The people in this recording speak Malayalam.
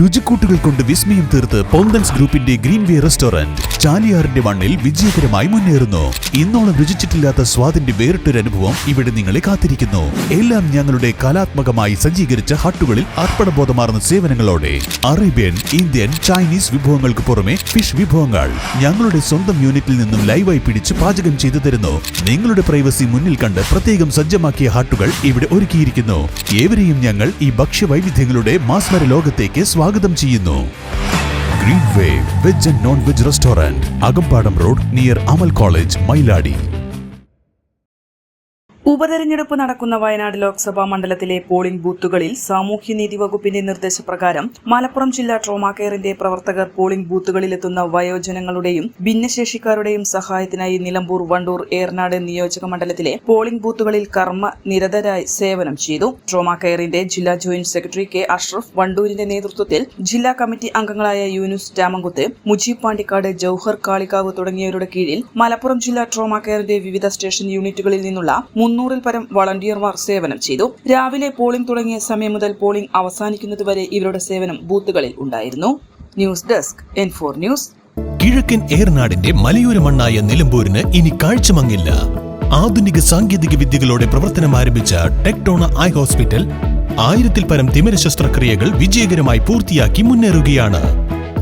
രുചിക്കൂട്ടുകൾ കൊണ്ട് വിസ്മയം തീർത്ത് പോന്തൻസ് ഗ്രൂപ്പിന്റെ ഗ്രീൻ വേ റെസ്റ്റോറന്റ് ചാലിയാറിന്റെ മണ്ണിൽ വിജയകരമായി മുന്നേറുന്നു. ഇന്നോളം രുചിച്ചിട്ടില്ലാത്ത സ്വാദിന്റെ വേറിട്ടൊരു അനുഭവം ഇവിടെ നിങ്ങളെ കാത്തിരിക്കുന്നു. എല്ലാം ഞങ്ങളുടെ കലാത്മകമായി സജ്ജീകരിച്ച ഹട്ടുകളിൽ അർപ്പണബോധമാർന്ന സേവനങ്ങളോടെ അറേബ്യൻ ഇന്ത്യൻ ചൈനീസ് വിഭവങ്ങൾക്ക് പുറമെ ഫിഷ് വിഭവങ്ങൾ ഞങ്ങളുടെ സ്വന്തം യൂണിറ്റിൽ നിന്നും ലൈവായി പിടിച്ച് പാചകം ചെയ്തു തരുന്നു. നിങ്ങളുടെ പ്രൈവസി മുന്നിൽ കണ്ട് പ്രത്യേകം സജ്ജമാക്കിയ ഹട്ടുകൾ ഇവിടെ ഒരുക്കിയിരിക്കുന്നു. ഏവരെയും ഞങ്ങൾ ഈ ഭക്ഷ്യവൈവിധ്യങ്ങളുടെ മാസ്മര ലോകത്തേക്ക് സ്വാഗതം ചെയ്യുന്നു. Green way veg and non veg restaurant Akambadam road near Amal college Mailadi ഉപതെരഞ്ഞെടുപ്പ് നടക്കുന്ന വയനാട് ലോക്സഭാ മണ്ഡലത്തിലെ പോളിംഗ് ബൂത്തുകളിൽ സാമൂഹ്യനീതി വകുപ്പിന്റെ നിർദ്ദേശപ്രകാരം മലപ്പുറം ജില്ലാ ട്രോമാ കെയറിന്റെ പ്രവർത്തകർ പോളിംഗ് ബൂത്തുകളിലെത്തുന്ന വയോജനങ്ങളുടെയും ഭിന്നശേഷിക്കാരുടെയും സഹായത്തിനായി നിലമ്പൂർ വണ്ടൂർ ഏർനാട് നിയോജക മണ്ഡലത്തിലെ പോളിംഗ് ബൂത്തുകളിൽ കർമ്മ നിരതരായി സേവനം ചെയ്തു. ട്രോമാ കെയറിന്റെ ജില്ലാ ജോയിന്റ് സെക്രട്ടറി കെ അഷ്റഫ് വണ്ടൂരിന്റെ നേതൃത്വത്തിൽ ജില്ലാ കമ്മിറ്റി അംഗങ്ങളായ യൂനുസ് രാമങ്കുത്ത് മുജീബ് പാണ്ടിക്കാട് ജൌഹർ കാളികാവ് തുടങ്ങിയവരുടെ കീഴിൽ മലപ്പുറം ജില്ലാ ട്രോമാ കെയറിന്റെ വിവിധ സ്റ്റേഷൻ യൂണിറ്റുകളിൽ നിന്നുള്ള മുന്നൂറിൽ പരം വളണ്ടിയർമാർ സേവനം ചെയ്തു. രാവിലെ പോളിംഗ് തുടങ്ങിയ സമയം മുതൽ പോളിംഗ് അവസാനിക്കുന്നതുവരെ ഇവരുടെ സേവനം ബൂത്തുകളിൽ ഉണ്ടായിരുന്നു. News desk N four news. കിഴക്കൻ ഏർനാടിന്റെ മലയോര മണ്ണായ നിലമ്പൂരിന് ഇനി കാഴ്ചമങ്ങില്ല. ആധുനിക സാങ്കേതിക വിദ്യകളോടെ പ്രവർത്തനം ആരംഭിച്ച ടെക്ടോണ ഐ ഹോസ്പിറ്റൽ ആയിരത്തിൽ പരം തിമിര ശസ്ത്രക്രിയകൾ വിജയകരമായി പൂർത്തിയാക്കി മുന്നേറുകയാണ്.